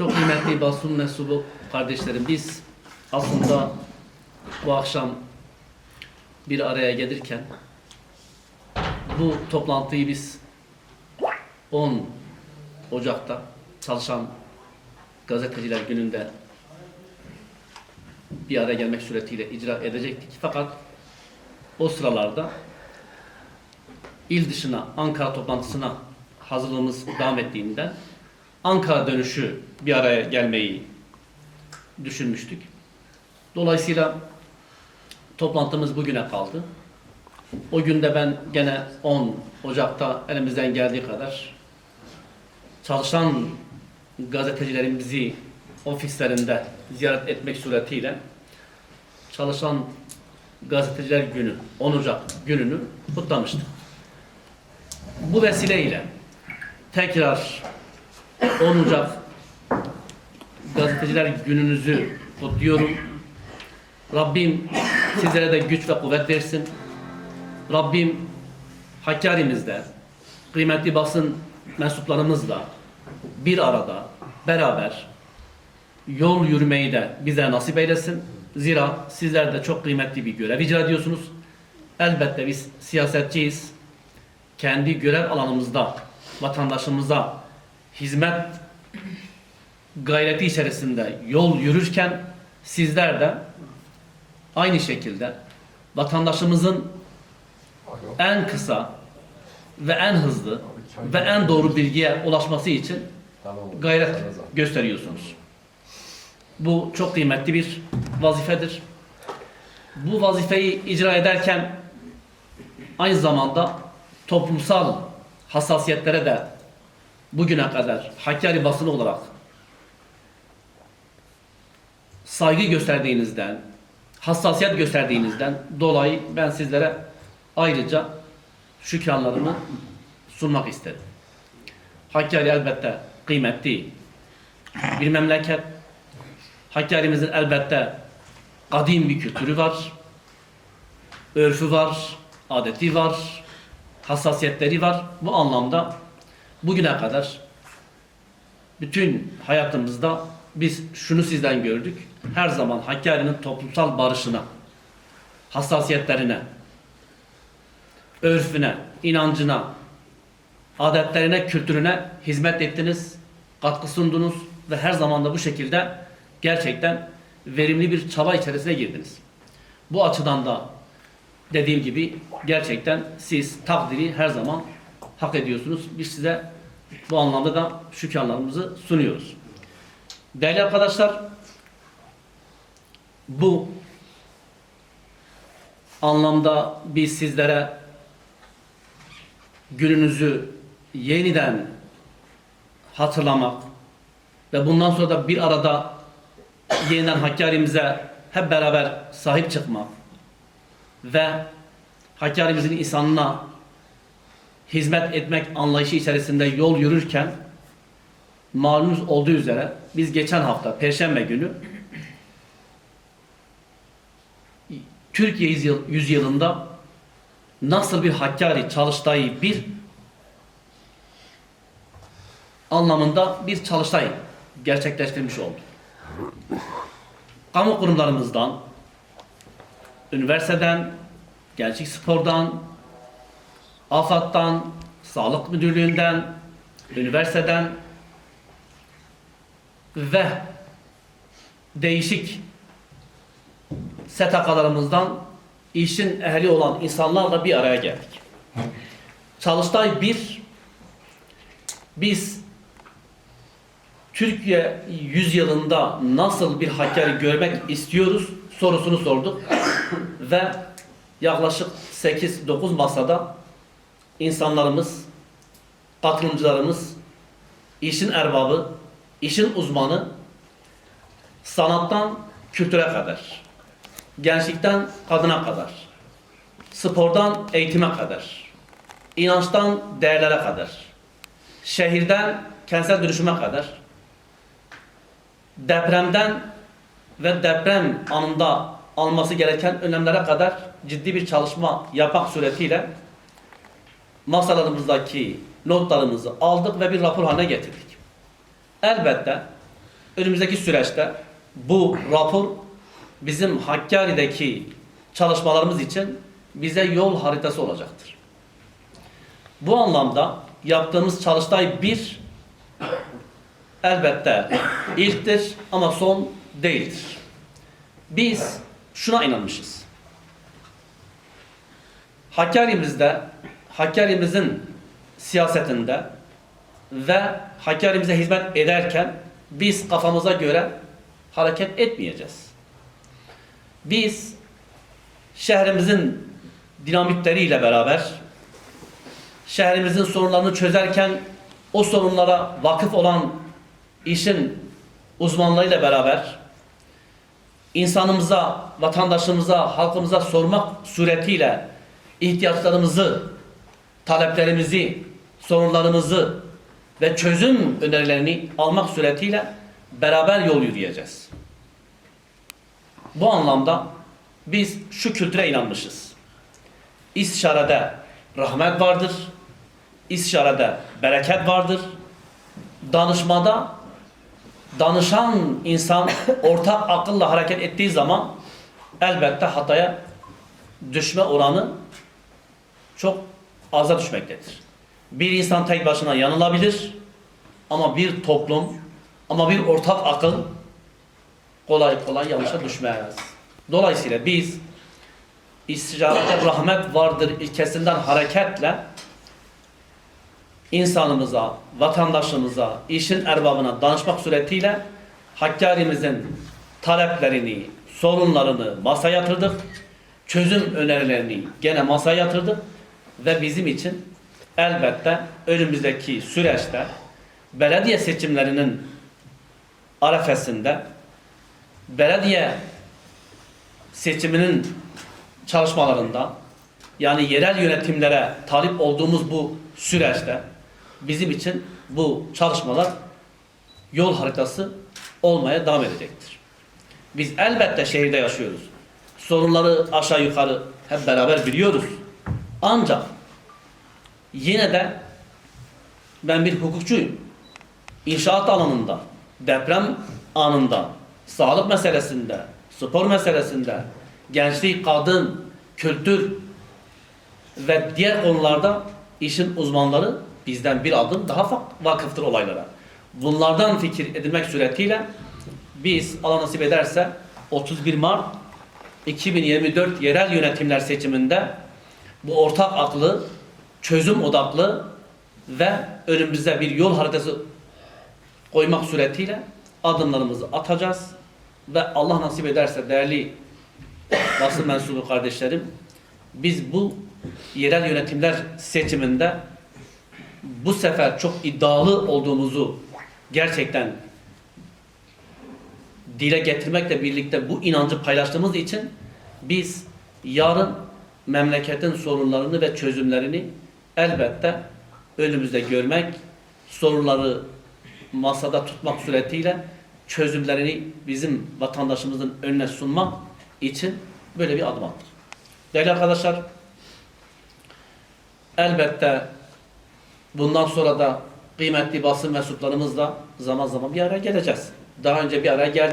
Çok kıymetli basın mensubu kardeşlerim biz aslında bu akşam bir araya gelirken bu toplantıyı biz 10 Ocak'ta çalışan gazeteciler gününde bir araya gelmek suretiyle icra edecektik. Fakat o sıralarda il dışına Ankara toplantısına hazırlığımız devam ettiğinden Ankara dönüşü bir araya gelmeyi düşünmüştük. Dolayısıyla toplantımız bugüne kaldı. O günde ben gene 10 Ocak'ta elimizden geldiği kadar çalışan gazetecilerimizi ofislerinde ziyaret etmek suretiyle çalışan gazeteciler günü 10 Ocak gününü kutlamıştık. Bu vesileyle tekrar 10 Ocak gazeteciler gününüzü kutluyorum. Rabbim sizlere de güç ve kuvvet versin. Rabbim Hakkari'mizde kıymetli basın mensuplarımızla bir arada beraber yol yürümeyi de bize nasip eylesin. Zira sizler de çok kıymetli bir görev icra ediyorsunuz. Elbette biz siyasetçiyiz. Kendi görev alanımızda vatandaşımıza hizmet gayreti içerisinde yol yürürken sizler de aynı şekilde vatandaşımızın en kısa ve en hızlı ve en doğru bilgiye ulaşması için gayret gösteriyorsunuz. Bu çok kıymetli bir vazifedir. Bu vazifeyi icra ederken aynı zamanda toplumsal hassasiyetlere de bugüne kadar Hakkari basını olarak saygı gösterdiğinizden, hassasiyet gösterdiğinizden dolayı ben sizlere ayrıca şükranlarımı sunmak isterim. Hakkari elbette kıymetli bir memleket. Hakkari'mizin elbette kadim bir kültürü var, örfü var, adeti var, hassasiyetleri var. Bu anlamda bugüne kadar bütün hayatımızda biz şunu sizden gördük. Her zaman Hakkari'nin toplumsal barışına, hassasiyetlerine, örfüne, inancına, adetlerine, kültürüne hizmet ettiniz, katkı sundunuz ve her zaman da bu şekilde gerçekten verimli bir çaba içerisine girdiniz. Bu açıdan da dediğim gibi gerçekten siz takdiri her zaman hak ediyorsunuz. Biz size bu anlamda da şükranlarımızı sunuyoruz. Değerli arkadaşlar, bu anlamda biz sizlere gününüzü yeniden hatırlamak ve bundan sonra da bir arada yeniden Hakkari'mize hep beraber sahip çıkmak ve Hakkari'mizin insanına hizmet etmek anlayışı içerisinde yol yürürken malumunuz olduğu üzere biz geçen hafta Perşembe günü Türkiye yüzyıl- yüzyılında nasıl bir Hakkari çalıştayı bir anlamında bir çalıştay gerçekleştirmiş olduk. Kamu kurumlarımızdan, üniversiteden, gençlik spordan, AFAD'dan, sağlık müdürlüğünden, üniversiteden ve değişik STK'larımızdan işin ehli olan insanlarla bir araya geldik. Çalıştay bir, biz Türkiye yüzyılında nasıl bir Hakkari görmek istiyoruz sorusunu sorduk ve yaklaşık 8-9 masada insanlarımız, katılımcılarımız, işin erbabı, işin uzmanı, sanattan kültüre kadar, gençlikten kadına kadar, spordan eğitime kadar, inançtan değerlere kadar, şehirden kentsel dönüşüme kadar, depremden ve deprem anında alması gereken önlemlere kadar ciddi bir çalışma yapmak suretiyle masalarımızdaki notlarımızı aldık ve bir rapor haline getirdik. Elbette önümüzdeki süreçte bu rapor bizim Hakkari'deki çalışmalarımız için bize yol haritası olacaktır. Bu anlamda yaptığımız çalıştay bir elbette ilktir ama son değildir. Biz şuna inanmışız. Hakkari'mizde, Hakkari'mizin siyasetinde ve Hakkari'mize hizmet ederken biz kafamıza göre hareket etmeyeceğiz. Biz şehrimizin dinamikleriyle beraber şehrimizin sorunlarını çözerken o sorunlara vakıf olan işin uzmanlarıyla beraber insanımıza, vatandaşımıza, halkımıza sormak suretiyle ihtiyaçlarımızı, taleplerimizi, sorunlarımızı ve çözüm önerilerini almak suretiyle beraber yol yürüyeceğiz. Bu anlamda biz şu kültüre inanmışız. İstişarede rahmet vardır, istişarede bereket vardır, danışmada danışan insan ortak akılla hareket ettiği zaman elbette hataya düşme oranı çok aza düşmektedir. Bir insan tek başına yanılabilir ama bir toplum ama bir ortak akıl kolay kolay yanlışa düşmez. Dolayısıyla biz istişarette rahmet vardır ilkesinden hareketle insanımıza, vatandaşımıza, işin erbabına danışmak suretiyle Hakkari'mizin taleplerini, sorunlarını masaya yatırdık. Çözüm önerilerini gene masaya yatırdık. Ve bizim için elbette önümüzdeki süreçte belediye seçimlerinin arefesinde belediye seçiminin çalışmalarında yani yerel yönetimlere talip olduğumuz bu süreçte bizim için bu çalışmalar yol haritası olmaya devam edecektir. Biz elbette şehirde yaşıyoruz. Sorunları aşağı yukarı hep beraber biliyoruz. Ancak yine de ben bir hukukçuyum. İnşaat alanında, deprem anında, sağlık meselesinde, spor meselesinde, gençlik, kadın, kültür ve diğer konularda işin uzmanları bizden bir adım daha vakıftır olaylara. Bunlardan fikir edinmek suretiyle biz Allah nasip ederse 31 Mart 2024 yerel yönetimler seçiminde bu ortak aklı, çözüm odaklı ve önümüze bir yol haritası koymak suretiyle adımlarımızı atacağız. Ve Allah nasip ederse değerli basın mensubu kardeşlerim biz bu yerel yönetimler seçiminde bu sefer çok iddialı olduğumuzu gerçekten dile getirmekle birlikte bu inancı paylaştığımız için biz yarın memleketin sorunlarını ve çözümlerini elbette önümüzde görmek, sorunları masada tutmak suretiyle çözümlerini bizim vatandaşımızın önüne sunmak için böyle bir adım attık. Değerli arkadaşlar, elbette bundan sonra da kıymetli basın mensuplarımızla zaman zaman bir araya geleceğiz. Daha önce bir araya geldiğimiz